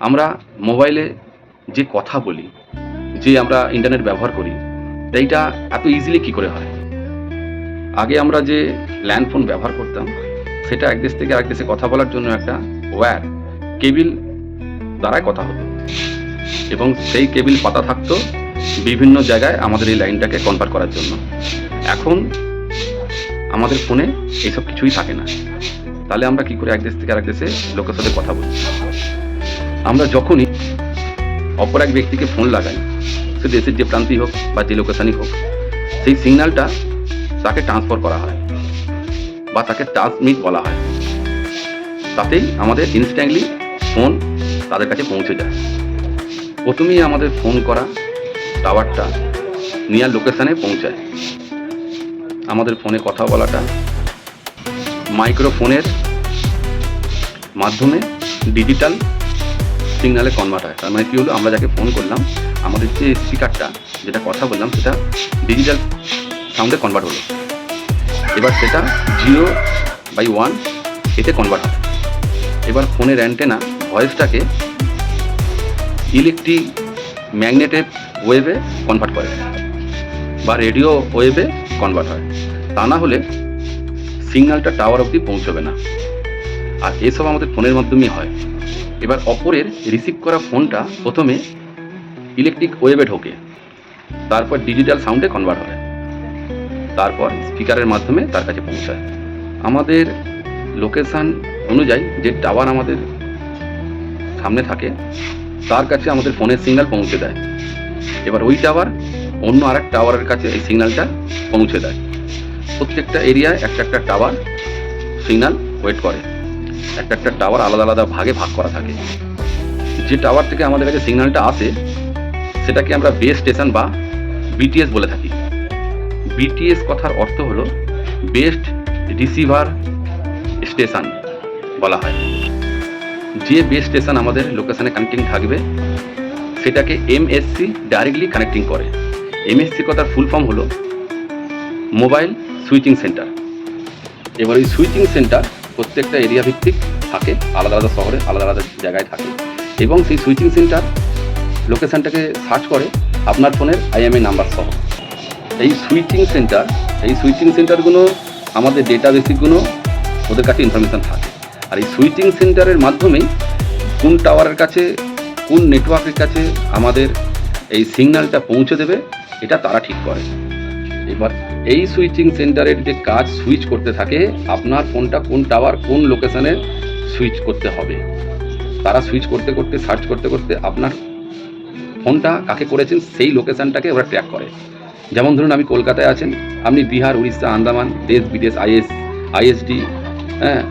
আমরা মোবাইলে যে কথা বলি, যে আমরা ইন্টারনেট ব্যবহার করি, এইটা এত ইজিলি কি করে হয়? আগে আমরা যে ল্যান্ড ফোন ব্যবহার করতাম, সেটা এক দেশ থেকে আরেক দেশে কথা বলার জন্য একটা ওয়্যার কেবিল দ্বারাই কথা হতো। এবং সেই কেবিল পাতা থাকতো বিভিন্ন জায়গায় আমাদের এই লাইনটাকে কনভার্ট করার জন্য। এখন আমাদের ফোনে এইসব কিছুই থাকে না। তাহলে আমরা কি করে এক দেশ থেকে আরেক দেশে লোকের সাথে কথা বলি? আমরা যখনই অপর এক ব্যক্তিকে ফোন লাগাই, সে দেশের যে প্রান্তেই হোক বা যে লোকেশানই হোক, সেই সিগন্যালটা তাকে ট্রান্সফার করা হয় বা তাকে ট্রান্সমিট বলা হয়। তাতেই আমাদের ইনস্ট্যান্টলি ফোন তাদের কাছে পৌঁছে যায়। প্রথমেই আমাদের ফোন করা টাওয়ারটা নিয়ার লোকেশানে পৌঁছায়। আমাদের ফোনে কথা বলাটা মাইক্রোফোনের মাধ্যমে ডিজিটাল সিগনালে কনভার্ট হয়। তার মানে কী হলো? আমরা যাকে ফোন করলাম, আমাদের যে স্পিকারটা যেটা কথা বললাম, সেটা ডিজিটাল সাউন্ডে কনভার্ট হলো। এবার সেটা জিরো বাই ওয়ান এতে কনভার্ট হয় এবার ফোনের অ্যান্টেনা ভয়েসটাকে ইলেকট্রিক ম্যাগনেটেড ওয়েভে কনভার্ট করে বা রেডিও ওয়েভে কনভার্ট হয়। তা না হলে সিগন্যালটা টাওয়ার অবধি পৌঁছবে না। আর এসব আমাদের ফোনের মাধ্যমেই হয়। এবার অপরের রিসিভ করা ফোনটা প্রথমে ইলেকট্রিক ওয়েভে ঢোকে। তারপর ডিজিটাল সাউন্ডে কনভার্ট হয়। তারপর স্পিকারের মাধ্যমে তার কাছে পৌঁছায়। আমাদের লোকেশান অনুযায়ী যে টাওয়ার আমাদের সামনে থাকে, তার কাছে আমাদের ফোনের সিগন্যাল পৌঁছে দেয়। এবার ওই টাওয়ার অন্য আরেক টাওয়ারের কাছে এই সিগন্যালটা পৌঁছে দেয়। প্রত্যেকটা এরিয়ায় একটা একটা টাওয়ার সিগন্যাল ওয়েট করে। একটা একটা টাওয়ার আলাদা আলাদা ভাগে ভাগ করা থাকে। যে টাওয়ার থেকে আমাদের কাছে সিগন্যালটা আসে, সেটাকে আমরা বেস স্টেশন বা বিটিএস বলে থাকি। বিটিএস কথার অর্থ হলো বেস্ট রিসিভার স্টেশন বলা হয়। যে বেস স্টেশন আমাদের লোকেশনে কানেক্টিং থাকবে, সেটাকে এমএসসি ডাইরেক্টলি কানেক্টিং করে। এমএসসি কথার ফুল ফর্ম হলো মোবাইল সুইচিং সেন্টার এবার এই সুইচিং সেন্টার প্রত্যেকটা এরিয়া ভিত্তিক থাকে, আলাদা আলাদা শহরে, আলাদা আলাদা জায়গায় থাকে। এবং সেই সুইচিং সেন্টার লোকেশানটাকে সার্চ করে আপনার ফোনের আইএমএ নাম্বার সহ। এই সুইচিং সেন্টার এই সুইচিং সেন্টারগুলো আমাদের ডেটা বেসিকগুলো ওদের কাছে ইনফরমেশান থাকে। আর এই সুইচিং সেন্টারের মাধ্যমেই কোন টাওয়ারের কাছে, কোন নেটওয়ার্কের কাছে আমাদের এই সিগন্যালটা পৌঁছে দেবে, এটা তারা ঠিক করে। এবার এই সুইচিং সেন্টারের যে কাজ সুইচ করতে থাকে, আপনার ফোনটা কোন টাওয়ার কোন লোকেশানে সুইচ করতে হবে। তারা সুইচ করতে করতে সার্চ করতে করতে আপনার ফোনটা কাকে করেছেন, সেই লোকেশানটাকে ওরা ট্র্যাক করে। যেমন ধরুন, আমি কলকাতায় আছেন, আপনি বিহার, উড়িষ্যা, আন্দামান, দেশ, বিদেশ, আইএস, আইএসডি হ্যাঁ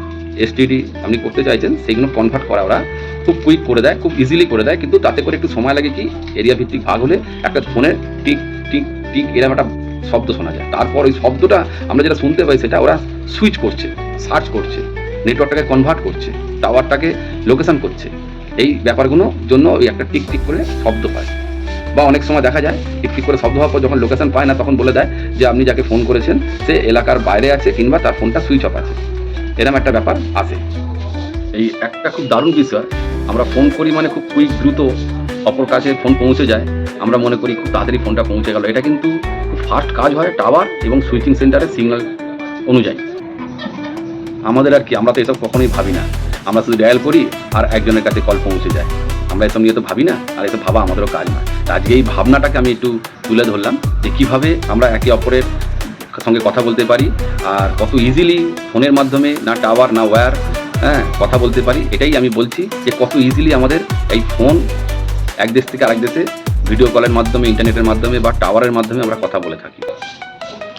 এসটিডি, আপনি করতে চাইছেন সেইগুলো কনভার্ট করা ওরা খুব কুইক করে দেয়, খুব ইজিলি করে দেয়। কিন্তু তাতে করে একটু সময় লাগে কি? এরিয়া ভিত্তিক ভাগ হলে একটা ফোনের টিক টিক টিক এরকম একটা শব্দ শোনা যায়। তারপর ওই শব্দটা আমরা যেটা শুনতে পাই সেটা ওরা সুইচ করছে সার্চ করছে নেটওয়ার্কটাকে কনভার্ট করছে টাওয়ারটাকে লোকেশন করছে। এই ব্যাপারগুলোর জন্য ওই একটা টিক টিক করে শব্দ পায়। বা অনেক সময় দেখা যায় টিক টিক করে শব্দ হওয়ার পর যখন লোকেশন পায় না, তখন বলে দেয় যে আপনি যাকে ফোন করেছেন, সে এলাকার বাইরে আছে কিংবা তার ফোনটা সুইচ অফ আছে। এরকম একটা ব্যাপার আছে। এই একটা খুব দারুণ বিষয়, আমরা ফোন করি মানে খুব কুইক দ্রুত অপর কাছে ফোন পৌঁছে যায়। আমরা মনে করি খুব তাড়াতাড়ি ফোনটা পৌঁছে গেল। এটা কিন্তু খুব ফাস্ট কাজ হয় টাওয়ার এবং সুইচিং সেন্টারের সিগন্যাল অনুযায়ী। আমাদের আর কি, আমরা তো এসব কখনোই ভাবি না। আমরা শুধু ডায়াল করি আর একজনের কাছে কল পৌঁছে যায়। আমরা এসব নিয়ে তো ভাবি না, আর এসব ভাবা আমাদেরও কাজ নয়। আজকে এই ভাবনাটাকে আমি একটু তুলে ধরলাম যে কীভাবে আমরা একে অপরের সঙ্গে কথা বলতে পারি আর কত ইজিলি ফোনের মাধ্যমে না টাওয়ার না ওয়্যার হ্যাঁ কথা বলতে পারি। এটাই আমি বলছি যে কত ইজিলি আমাদের এই ফোন এক দেশ থেকে আরেক দেশে ভিডিও কলের মাধ্যমে ইন্টারনেটের মাধ্যমে বা টাওয়ারের মাধ্যমে আমরা কথা বলে থাকি।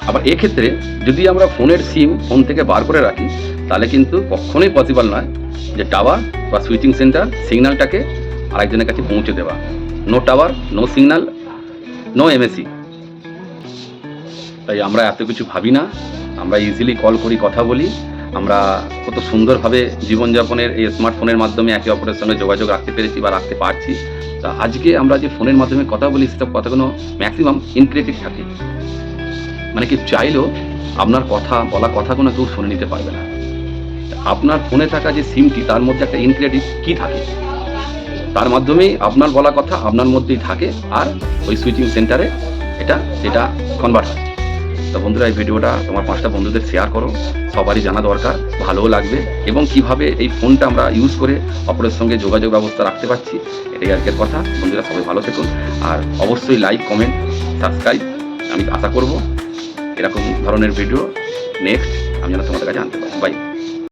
আবার এক্ষেত্রে যদি আমরা ফোনের সিম ফোন থেকে বার করে রাখি, তাহলে কিন্তু কখনোই পসিবল নয় যে টাওয়ার বা সুইচিং সেন্টার সিগন্যালটাকে আরেকজনের কাছে পৌঁছে দেওয়া। No tower no signal no MAC তাই আমরা এত কিছু ভাবি না। আমরা ইজিলি কল করি, কথা বলি। আমরা কত সুন্দরভাবে জীবনযাপনের এই স্মার্টফোনের মাধ্যমে একে অপরের সঙ্গে যোগাযোগ রাখতে পেরেছি বা রাখতে পারছি। তা আজকে আমরা যে ফোনের মাধ্যমে কথা বলি সেসব কথাগুলো ম্যাক্সিমাম ইনক্রিয়েটিভ থাকে। মানে কি চাইলেও আপনার কথা, বলা কথাগুলো কেউ শুনে নিতে পারবে না। আপনার ফোনে থাকা যে সিমটি, তার মধ্যে একটা ইনক্রিয়েটিভ কি থাকে। তার মাধ্যমেই আপনার বলা কথা আপনার মধ্যেই থাকে, আর ওই সুইচিং সেন্টারে এটা সেটা কনভার্ট হয়। তো বন্ধুরা, এই ভিডিওটা তোমার পাঁচটা বন্ধুদের শেয়ার করো। সবারই জানা দরকার, ভালোও লাগবে এবং কীভাবে এই ফোনটা আমরা ইউজ করে অপরের সঙ্গে যোগাযোগ ব্যবস্থা রাখতে পারছি, এটাই আজকের কথা। বন্ধুরা, সবাই ভালো থাকুন। আর অবশ্যই লাইক কমেন্ট সাবস্ক্রাইব আমি আশা করব এরকম ধরনের ভিডিও নেক্সট আমি যেন তোমাদের কাছে আনতে পারি। বাই